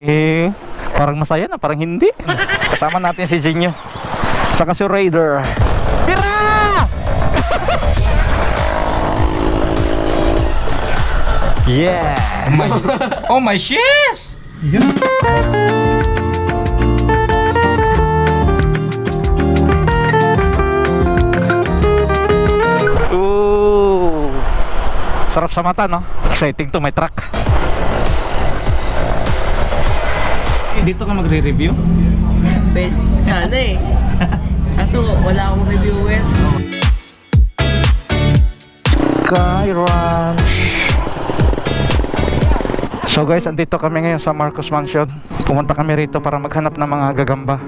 Eh, parang masaya na, parang hindi. Kasama natin si Jinyo. Saka si Raider. Pira! yeah! Oh my shiz! Ooh! Sarap sa mata, no? Exciting to, may truck. Dito ka magre-review? Well, sana eh. Kaso wala akong reviewer. Sky Ranch. So guys, andito kami ngayon sa Marcos Mansion. Pumunta kami rito para maghanap ng mga gagamba.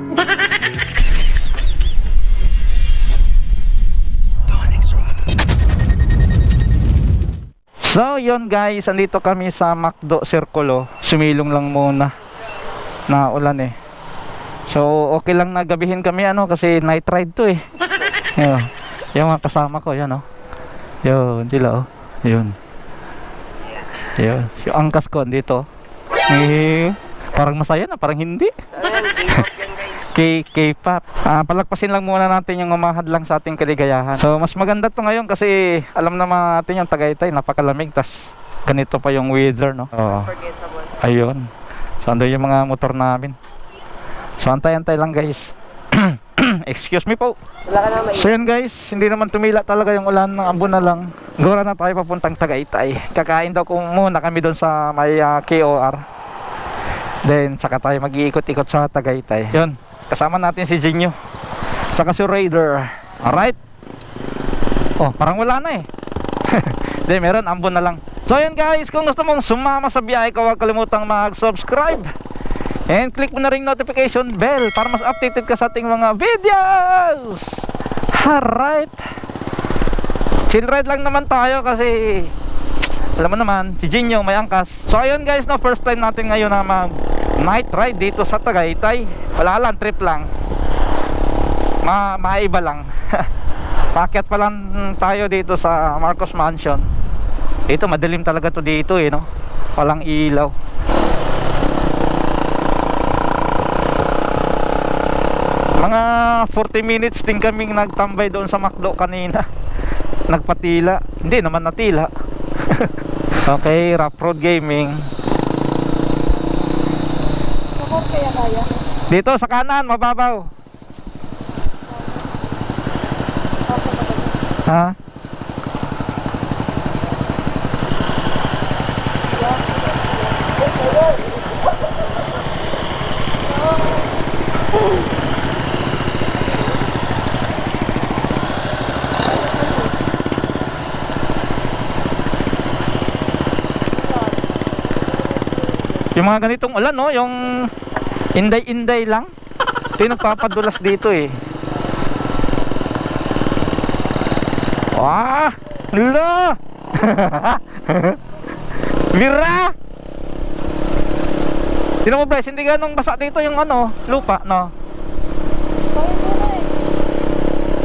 So yun guys, andito kami sa Macdo Circulo. Sumilong lang muna na ulan eh. So okay lang na gabihin kami ano kasi night ride to eh. Yun. Yung mga kasama ko, yan oh. Yun, sila oh. Yun. Yun. Yung angkas ko dito. Eh, parang masaya na, parang hindi. K K-pop. Ah, palagpasin lang muna natin yung umahad lang sa ating kaligayahan. So, mas maganda to ngayon kasi alam naman natin yung Tagaytay, napakalamig. Tas ganito pa yung weather, no? Oo. Ayun. So, ando yung mga motor namin. So, antay-antay lang, guys. Excuse me po. So yun guys, hindi naman tumila talaga yung ulan ng abo na lang. Gora na tayo papuntang Tagaytay. Kakain daw kung muna kami doon sa may ah, KOR. Then saka tayo mag-iikot-ikot sa Tagaytay. Yun, kasama natin si Jinyo. Saka si Raider. Alright? Oh, parang wala na eh. Then meron, ambon na lang. So yun guys, kung gusto mong sumama sa biyahe ko, huwag kalimutang mag-subscribe. And click mo na ring notification bell para mas updated ka sa ating mga videos. Alright. Chill ride lang naman tayo kasi alam mo naman, si Jinyo may angkas. So ayun guys, no, first time natin ngayon na mag night ride dito sa Tagaytay. Wala lang, trip lang. Ma maiba lang. Pakyat pa lang tayo dito sa Marcos Mansion. Dito madilim talaga to dito eh, no. Walang ilaw. Mga 40 minutes din kaming nagtambay doon sa Macdo kanina. Nagpatila. Hindi naman natila. okay, Rough Road Gaming. Dito sa kanan, mababaw. Ha? Yung mga ganitong ulan, no? Yung inday-inday lang. Ito yung nagpapadulas dito eh. Wah! Hala! Mira! Sino mo guys, hindi ganong basa dito yung ano, lupa, no?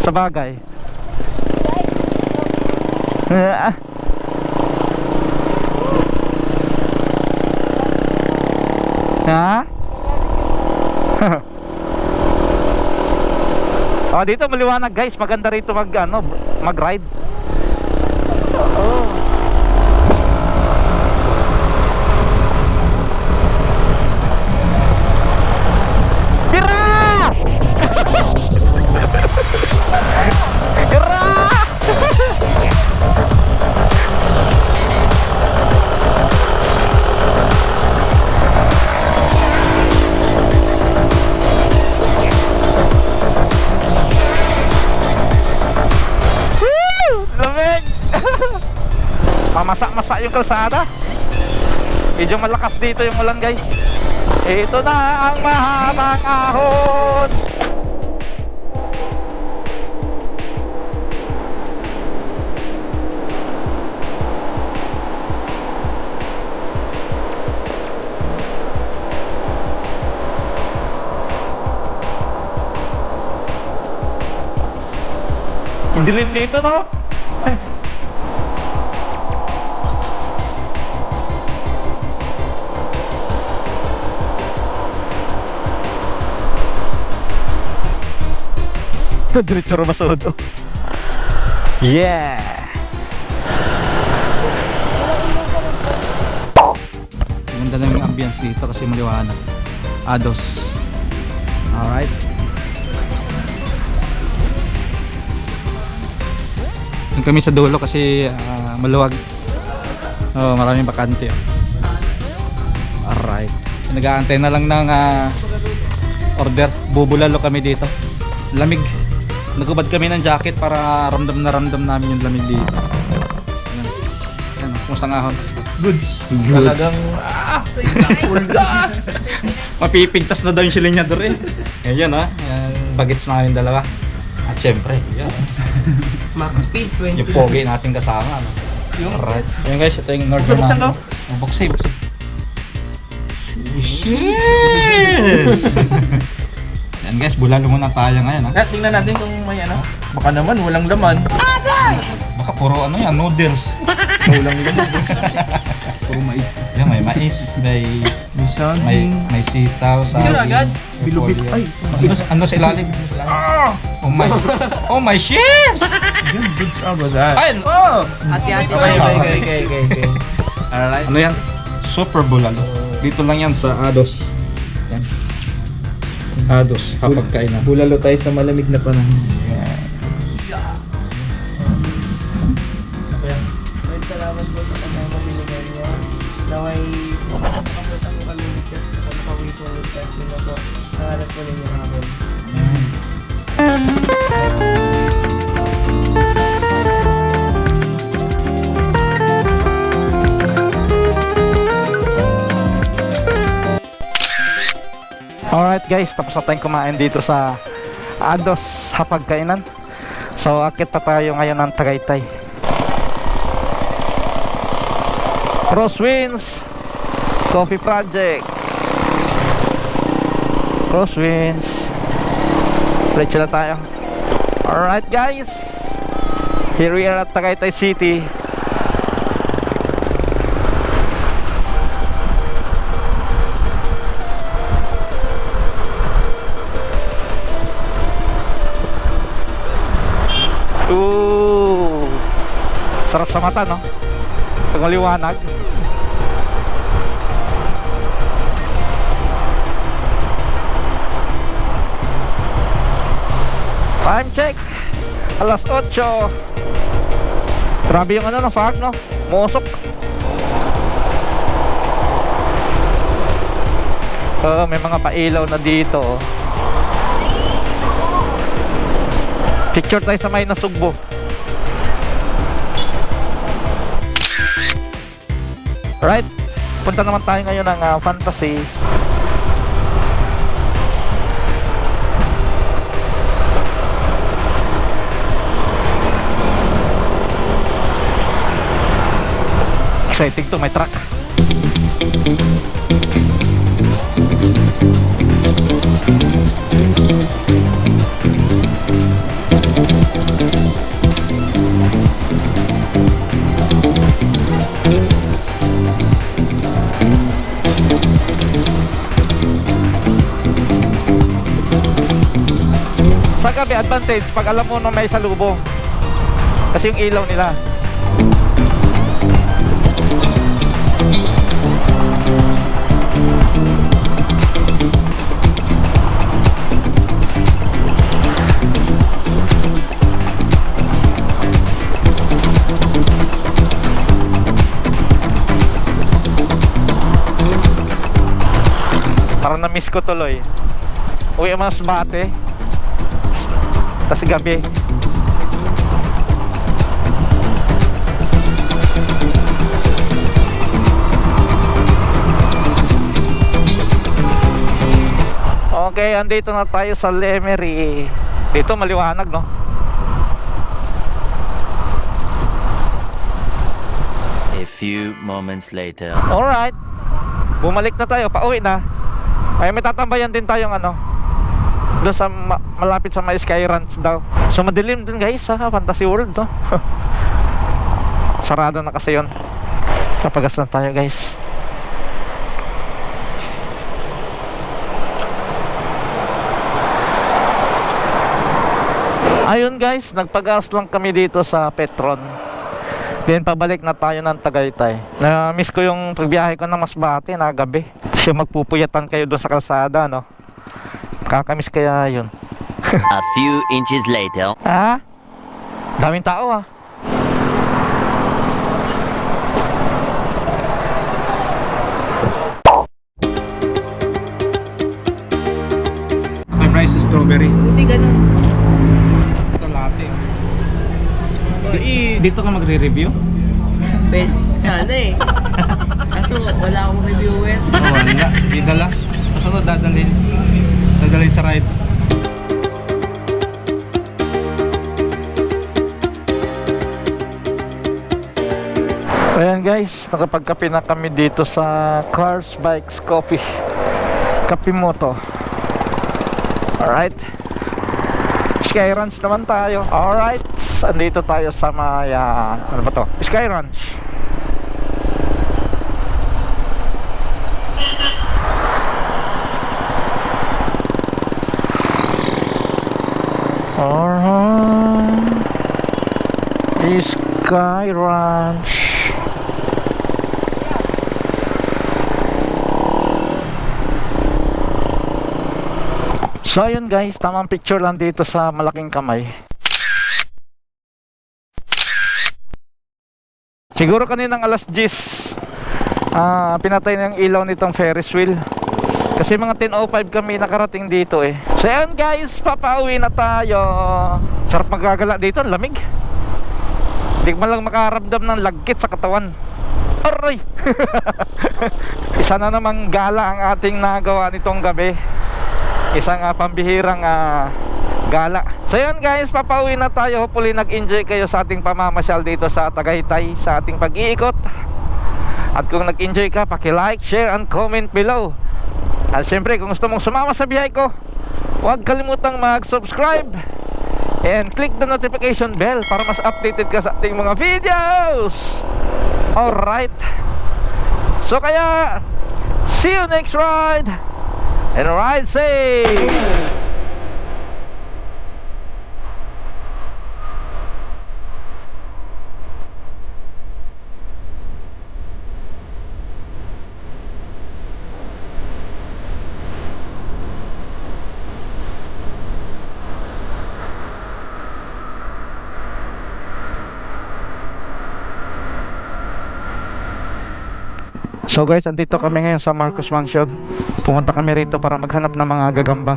Sa bagay. Ah. Ha? oh, dito maliwanag guys, maganda rito mag ano, mag-ride. Kalsada. Medyo malakas dito yung ulan guys. Ito na ang mahabang ahon. Rin dito no? Diretso Romasodo. Yeah! Ganda lang yung ambience dito kasi maliwanag. Ados. Alright. Doon kami sa dulo kasi ah, maluwag. Oh, maraming bakante. oh. Alright. Nag-aantay na lang ng ah, order. Bubulalo kami dito. Lamig. Nagubad kami ng jacket para ramdam na ramdam namin yung lamig dito. Ayan. Ayan, oh. kumusta nga ho? Goods. Goods. Talagang, ah, full gas. Mapipigtas na daw yung silinyador eh. Ayan ha, yung bagets namin dalawa. At syempre, yan. Max speed 20. Yung pogi natin kasama. Ano? Yung, Alright. Ayan guys, ito yung Northern Buksan namin. Oh, Buksay, buksay. Yes! Guys, bulalo muna tayo ngayon ha. Kaya tingnan natin kung may ano. Baka naman walang laman. Baka puro ano yan, noodles. Walang laman. Puro mais. Yan, may mais, may May saging. may may sitaw, saging. Yun agad? Bilubit. Ay, Ano, ano sa ilalim? Oh my, oh my shiz! yun, goods. Ah. Ay, Oh! Hati-hati Okay, okay, okay, okay, okay, okay. Alright. Ano yan? Super bulalo. Dito lang yan sa Ados. Ados, hapag kainan. Bulalo tayo sa malamig na panahon. May salamat po sa kanyang mamiligan niya. Naway, kapot ang kami ni Chef sa pagpawit mo ni Chef nila po. Nangarap po ninyo namin. Alright guys, tapos na tayong kumain dito sa Ados Hapagkainan. So, akit pa tayo ngayon ng Tagaytay. Crosswinds Coffee Project. Crosswinds. Diretso na tayo. Alright guys. Here we are at Tagaytay City. Ooh. Sarap sa mata, no? Pag maliwanag. Time check. Alas 8. Grabe yung ano no, fog, no? Musok. Oh, may mga pailaw na dito. oh. Picture tayo sa may nasugbo. Right. Punta naman tayo ngayon ng ah, Fantasy. Exciting to, may truck. Advantage pag alam mo na may salubong. Kasi yung ilaw nila. Parang na-miss ko tuloy. Uwi mas bate. Tapos gabi. Okay, andito na tayo sa Lemery. Dito maliwanag, no? A few moments later. Alright. Bumalik na tayo, pauwi na. Ay, may tatambayan din tayong ano. Doon sa ma- malapit sa may Sky Ranch daw. So madilim dun guys sa Fantasy World to. Sarado na kasi yun. Kapagas lang tayo guys. Ayun guys, nagpagas lang kami dito sa Petron. Then pabalik na tayo ng Tagaytay. Na-miss ko yung pagbiyahe ko ng Masbate na gabi. Kasi magpupuyatan kayo doon sa kalsada, no? Kakamiss kaya yun. A few inches later. Ha? Daming tao ah. Price is strawberry. Buti ganun. Ito latte. Di- Dito ka magre-review? Well, sana eh. Kaso wala akong reviewer. Oo, wala. Di dala. Kaso dadalhin. Dadalhin sa ride. Ayan guys, nakapagkape na kami dito sa Cars, Bikes, Coffee. Kapimoto Alright. Sky Ranch naman tayo. Alright, andito tayo sa may ah, Ano ba to? Sky Ranch Alright Sky Ranch So ayun guys, tamang picture lang dito sa malaking kamay. Siguro kaninang alas 10 ah pinatay na yung ilaw nitong Ferris wheel. Kasi mga 10.05 kami nakarating dito eh. So ayun guys, papauwi na tayo. Sarap magagala dito, lamig. Hindi man lang makaramdam ng lagkit sa katawan. Aray! Isa na namang gala ang ating nagawa nitong gabi isang uh, pambihirang ah, gala. So yun guys, papauwi na tayo. Hopefully nag-enjoy kayo sa ating pamamasyal dito sa Tagaytay sa ating pag-iikot. At kung nag-enjoy ka, paki-like, share, and comment below. At syempre, kung gusto mong sumama sa biyahe ko, huwag kalimutang mag-subscribe and click the notification bell para mas updated ka sa ating mga videos. Alright. So kaya, see you next ride and ride safe! So guys, andito kami ngayon sa Marcos Mansion. Pumunta kami rito para maghanap ng mga gagamba.